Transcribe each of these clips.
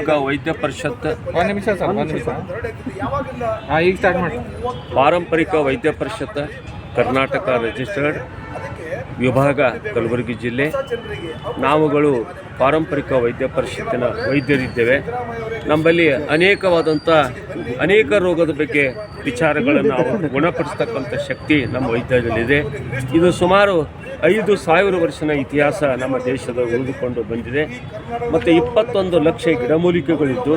ಈಗ ವೈದ್ಯ ಪರಿಷತ್. ಒಂದು ನಿಮಿಷ ಸರ್ ಒಂದು ನಿಮಿಷ. ಹಾಂ ಈಗ ಸ್ಟಾರ್ಟ್ ಮಾಡಿ. ಪಾರಂಪರಿಕ ವೈದ್ಯ ಪರಿಷತ್ ಕರ್ನಾಟಕ ರಿಜಿಸ್ಟರ್ಡ್ ವಿಭಾಗ, ಕಲಬುರಗಿ ಜಿಲ್ಲೆ. ನಾವುಗಳು ಪಾರಂಪರಿಕ ವೈದ್ಯ ಪರಿಷತ್ತಿನ ವೈದ್ಯರಿದ್ದೇವೆ. ನಮ್ಮಲ್ಲಿ ಅನೇಕವಾದಂಥ ಅನೇಕ ರೋಗದ ಬಗ್ಗೆ ವಿಚಾರಗಳನ್ನು ನಾವು ಗುಣಪಡಿಸ್ತಕ್ಕಂಥ ಶಕ್ತಿ ನಮ್ಮ ವೈದ್ಯದಲ್ಲಿದೆ ಇದು ಸುಮಾರು ಐದು ಸಾವಿರ ವರ್ಷದ ಇತಿಹಾಸ ನಮ್ಮ ದೇಶದ ಉಳಿದುಕೊಂಡು ಬಂದಿದೆ. ಮತ್ತು ಇಪ್ಪತ್ತೊಂದು ಲಕ್ಷ ಗಿಡಮೂಲಿಕೆಗಳಿದ್ದು,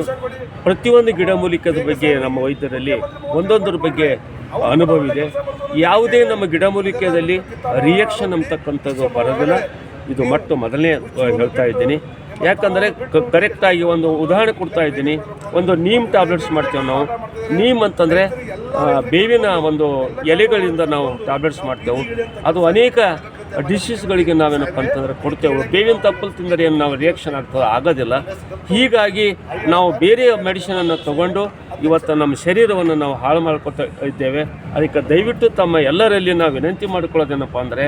ಪ್ರತಿಯೊಂದು ಗಿಡಮೂಲಿಕೆದ ಬಗ್ಗೆ ನಮ್ಮ ವೈದ್ಯರಲ್ಲಿ ಒಂದೊಂದರ ಬಗ್ಗೆ ಅನುಭವ ಇದೆ. ಯಾವುದೇ ನಮ್ಮ ಗಿಡಮೂಲಿಕೆಯಲ್ಲಿ ರಿಯಾಕ್ಷನ್ ಅಂತಕ್ಕಂಥದ್ದು ಬರೋದಿಲ್ಲ ಇದು ಮತ್ತು ಮೊದಲನೇ ಹೇಳ್ತಾ ಇದ್ದೀನಿ. ಯಾಕಂದರೆ ಕರೆಕ್ಟಾಗಿ ಒಂದು ಉದಾಹರಣೆ ಕೊಡ್ತಾ ಇದ್ದೀನಿ. ಒಂದು ನೀಮ್ ಟ್ಯಾಬ್ಲೆಟ್ಸ್ ಮಾಡ್ತೇವೆ ನಾವು. ನೀಮ್ ಅಂತಂದರೆ ಬೇವಿನ ಒಂದು ಎಲೆಗಳಿಂದ ನಾವು ಟ್ಯಾಬ್ಲೆಟ್ಸ್ ಮಾಡ್ತೇವೆ. ಅದು ಅನೇಕ ಡಿಸೀಸ್ಗಳಿಗೆ ನಾವೇನಪ್ಪ ಅಂತಂದರೆ ಕೊಡ್ತೇವೆ. ಬೇವಿನ ತಪ್ಪಲು ತಿಂದರೆ ಏನು ನಾವು ರಿಯಾಕ್ಷನ್ ಆಗ್ತದೆ ಆಗೋದಿಲ್ಲ. ಹೀಗಾಗಿ ನಾವು ಬೇರೆ ಮೆಡಿಸಿನನ್ನು ತಗೊಂಡು ಇವತ್ತು ನಮ್ಮ ಶರೀರವನ್ನು ನಾವು ಹಾಳು ಮಾಡ್ಕೊತಾ ಇದ್ದೇವೆ. ಅದಕ್ಕೆ ದಯವಿಟ್ಟು ತಮ್ಮ ಎಲ್ಲರಲ್ಲಿ ನಾವು ವಿನಂತಿ ಮಾಡ್ಕೊಳ್ಳೋದೇನಪ್ಪ ಅಂದರೆ,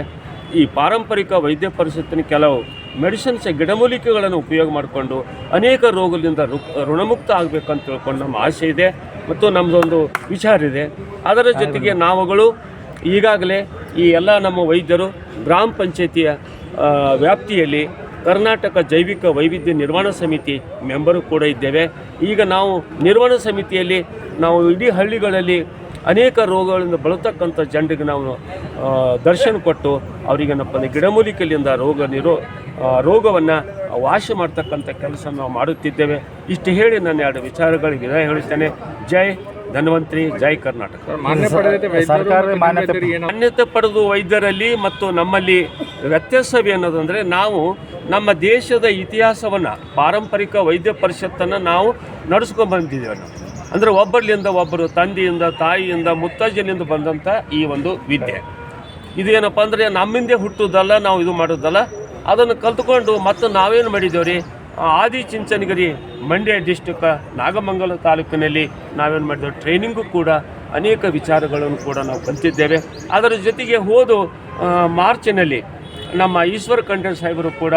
ಈ ಪಾರಂಪರಿಕ ವೈದ್ಯ ಪರಿಸ್ಥಿತಿನ ಕೆಲವು ಮೆಡಿಸಿನ್ಸ್ ಗಿಡಮೂಲಿಕೆಗಳನ್ನು ಉಪಯೋಗ ಮಾಡಿಕೊಂಡು ಅನೇಕ ರೋಗದಿಂದ ಋಣಮುಕ್ತ ಆಗಬೇಕಂತ ತಿಳ್ಕೊಂಡು ನಮ್ಮ ಆಸೆ ಇದೆ ಮತ್ತು ನಮ್ಮದೊಂದು ವಿಚಾರ ಇದೆ. ಅದರ ಜೊತೆಗೆ ನಾವುಗಳು ಈಗಾಗಲೇ ಈ ಎಲ್ಲ ನಮ್ಮ ವೈದ್ಯರು ಗ್ರಾಮ ಪಂಚಾಯತಿಯ ವ್ಯಾಪ್ತಿಯಲ್ಲಿ ಕರ್ನಾಟಕ ಜೈವಿಕ ವೈವಿಧ್ಯ ನಿರ್ವಹಣಾ ಸಮಿತಿ ಮೆಂಬರು ಕೂಡ ಇದ್ದೇವೆ. ಈಗ ನಾವು ನಿರ್ವಹಣಾ ಸಮಿತಿಯಲ್ಲಿ ನಾವು ಇಡೀ ಹಳ್ಳಿಗಳಲ್ಲಿ ಅನೇಕ ರೋಗಗಳಿಂದ ಬಳತಕ್ಕಂಥ ಜನರಿಗೆ ನಾವು ದರ್ಶನ ಕೊಟ್ಟು ಅವರಿಗೇನಪ್ಪ ಅಂದರೆ ಗಿಡಮೂಲಿಕೆಯಿಂದ ರೋಗ ನಿರೋ ರೋಗವನ್ನು ವಾಶ ಮಾಡ್ತಕ್ಕಂಥ ಕೆಲಸ ನಾವು ಮಾಡುತ್ತಿದ್ದೇವೆ. ಇಷ್ಟು ಹೇಳಿ ನಾನು ಎರಡು ವಿಚಾರಗಳಿಗೆ ಹೇಳುತ್ತೇನೆ. ಜೈ ಧನ್ವಂತ್ರಿ ಜೈ ಕರ್ನಾಟಕ. ಮಾನ್ಯತೆ ಪಡೆದು ವೈದ್ಯರಲ್ಲಿ ಮತ್ತು ನಮ್ಮಲ್ಲಿ ವ್ಯತ್ಯಾಸವೇನದಂದರೆ ನಾವು ನಮ್ಮ ದೇಶದ ಇತಿಹಾಸವನ್ನು ಪಾರಂಪರಿಕ ವೈದ್ಯ ಪರಿಷತ್ತನ್ನು ನಾವು ನಡೆಸ್ಕೊಂಡು ಬಂದಿದ್ದೇವೆ ನಾವು. ಅಂದರೆ ಒಬ್ಬರಿಂದ ಒಬ್ಬರು ತಂದೆಯಿಂದ ತಾಯಿಯಿಂದ ಮುತ್ತಜ್ಜನಿಂದ ಬಂದಂಥ ಈ ಒಂದು ವಿದ್ಯೆ. ಇದೇನಪ್ಪ ಅಂದರೆ ನಮ್ಮಿಂದೆ ಹುಟ್ಟುದಲ್ಲ ನಾವು ಇದು ಮಾಡೋದಲ್ಲ. ಅದನ್ನು ಕಲ್ತ್ಕೊಂಡು ಮತ್ತು ನಾವೇನು ಮಾಡಿದ್ದೇವೆ ರೀ ಆದಿ ಚಿಂಚನಗಿರಿ ಮಂಡ್ಯ ಡಿಸ್ಟಿಕ್, ನಾಗಮಂಗಲ ತಾಲೂಕಿನಲ್ಲಿ ನಾವೇನು ಮಾಡಿದೆವು? ಟ್ರೈನಿಂಗು ಕೂಡ, ಅನೇಕ ವಿಚಾರಗಳನ್ನು ಕೂಡ ನಾವು ಕಲಿತಿದ್ದೇವೆ. ಅದರ ಜೊತೆಗೆ ಹೋದು ಮಾರ್ಚಿನಲ್ಲಿ ನಮ್ಮ ಈಶ್ವರ ಖಂಡ್ರೆ ಸಾಹೇಬರು ಕೂಡ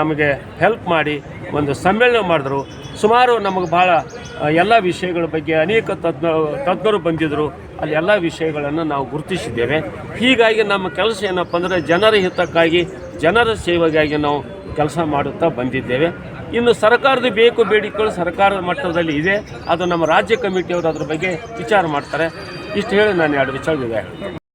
ನಮಗೆ ಹೆಲ್ಪ್ ಮಾಡಿ ಒಂದು ಸಮ್ಮೇಳನ ಮಾಡಿದ್ರು. ಸುಮಾರು ನಮಗೆ ಭಾಳ ಎಲ್ಲ ವಿಷಯಗಳ ಬಗ್ಗೆ ಅನೇಕ ತಜ್ಞ, ತಜ್ಞರು ಬಂದಿದ್ದರು ಅಲ್ಲಿ ಎಲ್ಲ ವಿಷಯಗಳನ್ನು ನಾವು ಗುರುತಿಸಿದ್ದೇವೆ. ಹೀಗಾಗಿ ನಮ್ಮ ಕೆಲಸ ಏನಪ್ಪ ಅಂದರೆ ಜನರ ಹಿತಕ್ಕಾಗಿ, ಜನರ ಸೇವೆಗಾಗಿ ನಾವು ಕೆಲಸ ಮಾಡುತ್ತಾ ಬಂದಿದ್ದೇವೆ. ಇನ್ನು ಸರ್ಕಾರದ ಬೇಕು ಬೇಡಿಕೆಗಳು ಸರ್ಕಾರದ ಮಟ್ಟದಲ್ಲಿ ಇದೆ. ಅದು ನಮ್ಮ ರಾಜ್ಯ ಕಮಿಟಿಯವರು ಅದ್ರ ಬಗ್ಗೆ ವಿಚಾರ ಮಾಡ್ತಾರೆ. ಇಷ್ಟು ಹೇಳಿ ನಾನು ಎರಡು ವಿಚಾರ